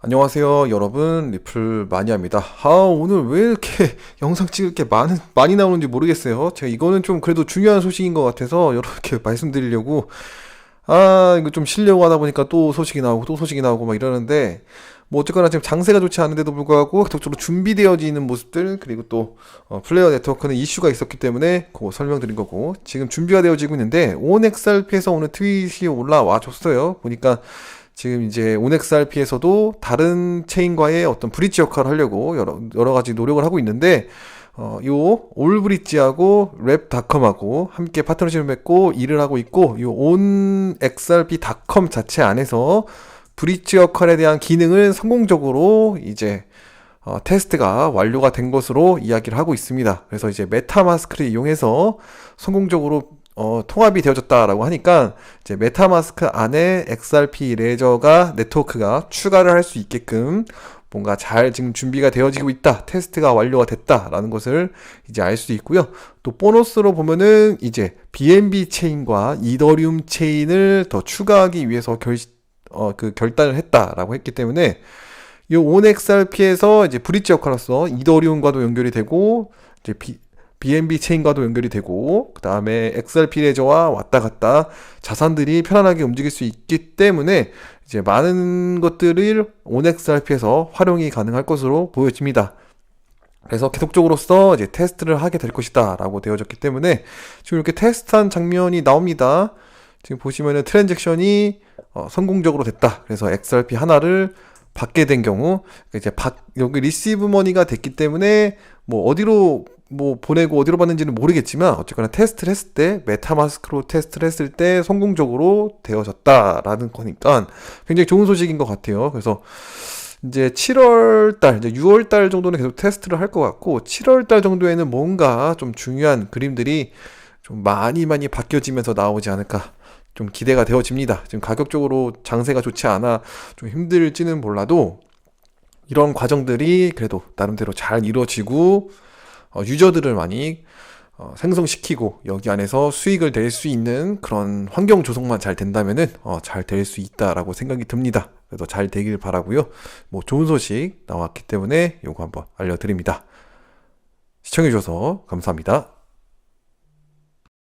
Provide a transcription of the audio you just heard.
안녕하세요, 여러분. 리플 마니아입니다. 아, 오늘 왜 이렇게 영상 찍을 게 많은, 많이 나오는지 모르겠어요. 제가 이거는 좀 그래도 중요한 소식인 것 같아서 이렇게 말씀드리려고, 아, 이거 좀 쉬려고 하다 보니까 또 소식이 나오고 또 소식이 나오고 막 이러는데, 뭐 어쨌거나 지금 장세가 좋지 않은데도 불구하고 계속적으로 준비되어지는 모습들, 그리고 또, 어, 플레이어 네트워크는 이슈가 있었기 때문에 그거 설명드린 거고, 지금 준비가 되어지고 있는데, ONXRP에서 오늘 트윗이 올라와 줬어요. 보니까, 지금 이제 온엑스RP에서도 다른 체인과의 어떤 브릿지 역할을 하려고 여러, 여러 가지 노력을 하고 있는데, 어, 요 올브릿지하고 랩닷컴하고 함께 파트너십을 맺고 일을 하고 있고, 요 온XRP닷컴 자체 안에서 브릿지 역할에 대한 기능을 성공적으로 이제 어, 테스트가 완료가 된 것으로 이야기를 하고 있습니다. 그래서 이제 메타마스크를 이용해서 성공적으로 어, 통합이 되어졌다라고 하니까 이제 메타마스크 안에 XRP 레저가 네트워크가 추가를 할 수 있게끔 뭔가 잘 지금 준비가 되어지고 있다. 테스트가 완료가 됐다라는 것을 이제 알 수 있고요. 또 보너스로 보면은 이제 BNB 체인과 이더리움 체인을 더 추가하기 위해서 결, 어, 그 결단을 했다라고 했기 때문에 이 온XRP에서 이제 브릿지 역할로서 이더리움과도 연결이 되고 이제 비, BNB 체인과도 연결이 되고 그 다음에 XRP 레저와 왔다 갔다 자산들이 편안하게 움직일 수 있기 때문에 이제 많은 것들을 ONXRP에서 활용이 가능할 것으로 보여집니다. 그래서 계속적으로서 이제 테스트를 하게 될 것이다라고 되어졌기 때문에 지금 이렇게 테스트한 장면이 나옵니다. 지금 보시면은 트랜잭션이 어, 성공적으로 됐다. 그래서 XRP 하나를 받게 된 경우 이제 받, 여기 리시브 머니가 됐기 때문에 뭐 어디로 뭐 보내고 어디로 받는지는 모르겠지만 어쨌거나 테스트를 했을 때 메타마스크로 테스트를 했을 때 성공적으로 되어졌다라는 거니까 굉장히 좋은 소식인 것 같아요. 그래서 이제 7월 달, 이제 6월 달 정도는 계속 테스트를 할 것 같고 7월 달 정도에는 뭔가 좀 중요한 그림들이 좀 많이 많이 바뀌어지면서 나오지 않을까 좀 기대가 되어집니다. 지금 가격적으로 장세가 좋지 않아 좀 힘들지는 몰라도 이런 과정들이 그래도 나름대로 잘 이루어지고 어, 유저들을 많이 어, 생성시키고 여기 안에서 수익을 낼 수 있는 그런 환경 조성만 잘 된다면은 어, 잘될 수 있다라고 생각이 듭니다. 그래도 잘 되길 바라고요. 뭐 좋은 소식 나왔기 때문에 요거 한번 알려드립니다. 시청해주셔서 감사합니다.